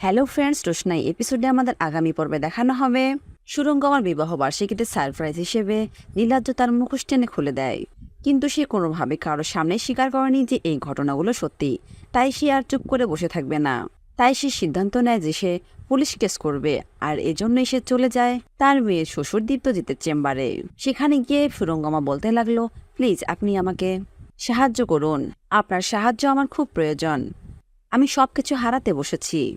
Hello friends রোশনাই এপিসোডে আমাদের আগামী পর্বে দেখানো হবে। সুরঙ্গমার বিবাহ বার্ষিকীতে সারপ্রাইজ হিসেবে নীলাজ্জ তার মুখোশ টেনে খুলে দেয়। কিন্তু সে কোনোভাবে কারোর সামনে স্বীকার করেনি যে এই ঘটনাগুলো সত্যি। তাই সে আর চুপ করে বসে থাকবে না। তাই সে সিদ্ধান্ত নেয় যে সে পুলিশ কেস করবে আর এজন্যই সে চলে যায় তার মেয়ের শ্বশুর দীপ্তজিতের চেম্বারে। সেখানে গিয়ে সুরঙ্গমা বলতে লাগল প্লিজ আপনি আমাকে সাহায্য করুন। আপনার সাহায্য আমার খুব প্রয়োজন। আমি সব কিছু হারাতে বসেছি।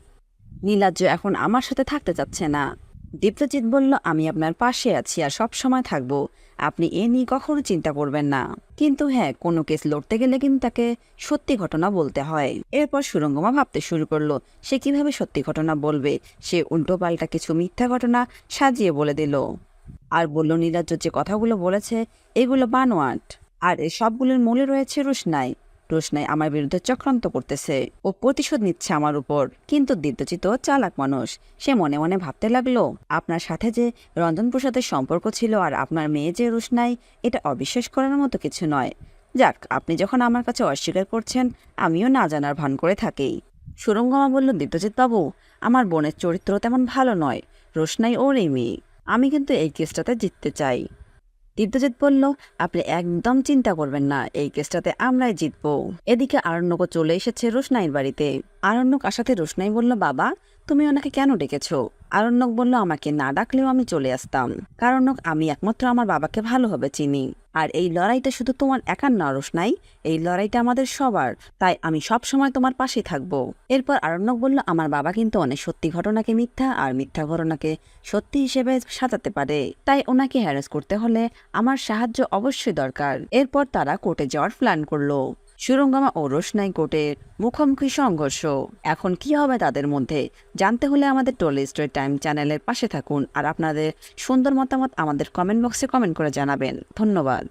নীলাজ্জ এখন আমার সাথে থাকতে চাচ্ছে না। দীপ্তজিৎ বলল, আমি আপনার পাশে আছি আর সব সময় থাকব। আপনি এ নিয়ে কখনো চিন্তা করবেন না। কিন্তু হ্যাঁ কোনো কেস লড়তে গেলে কিন্তু তাকে সত্যি ঘটনা বলতে হয়। এরপর সুরঙ্গমা ভাবতে শুরু করল, সে কীভাবে সত্যি ঘটনা বলবে? সে উল্টো পাল্টা কিছু মিথ্যা ঘটনা সাজিয়ে বলে দিল। আর বলল নীলাজ্জ যে কথাগুলো বলেছে, এগুলো বানোয়াট। আর এই সবগুলোর মূলে রয়েছে রোশনাই। রোশনাই আমার বিরুদ্ধে চক্রান্ত করতেছে ও প্রতিশোধ নিচ্ছে আমার উপর। কিন্তু দীপ্তচিত চালাক মানুষ, সে মনে মনে ভাবতে লাগল, আপনার সাথে যে রঞ্জন প্রসাদের সম্পর্ক ছিল আর আপনার মেয়ে যে রোশনাই এটা অবিশ্বাস করার মতো কিছু নয়। যাক, আপনি যখন আমার কাছে অস্বীকার করছেন, আমিও না জানার ভান করে থাকি। সুরঙ্গমা বলল দীপ্তজিৎ বাবু, আমার বোনের চরিত্র তেমন ভালো নয় রোশনাই ওর এই মেয়ে। আমি কিন্তু এই কেসটাতে জিততে চাই। দীপ্তজিৎ বলল, আপনি একদম চিন্তা করবেন না, এই কেসটাতে আমরাই জিতব। এদিকে আরণ্যকও চলে এসেছে রোশনাইয়ের বাড়িতে। আরণ্যক আসাতে রোশনাই বলল, বাবা, তুমি ওনাকে কেন ডেকেছো? আরণ্যক বলল, আমাকে না ডাকলেও আমি চলে আসতাম। কারণ আমি একমাত্র আমার বাবাকে ভালোভাবে চিনি। আর এই লড়াইটা শুধু তোমার একার না নাই, এই লড়াইটা আমাদের সবার। তাই আমি সব সময় তোমার পাশে থাকব। এরপর আরণ্যক বলল, আমার বাবা কিন্তু অনেক সত্যি ঘটনাকে মিথ্যা আর মিথ্যা ঘটনাকে সত্যি হিসেবে সাজাতে পারে। তাই ওনাকে হ্যারাস করতে হলে আমার সাহায্য অবশ্যই দরকার। এরপর তারা কোর্টে যাওয়ার প্ল্যান করল। সুরঙ্গমা ও রোশনাই কোর্টের মুখোমুখি সংঘর্ষ। এখন কি হবে তাদের মধ্যে? জানতে হলে আমাদের টোলি স্টোরি টাইম চ্যানেলের পাশে থাকুন। আর আপনাদের সুন্দর মতামত আমাদের কমেন্ট বক্সে কমেন্ট করে জানাবেন। ধন্যবাদ।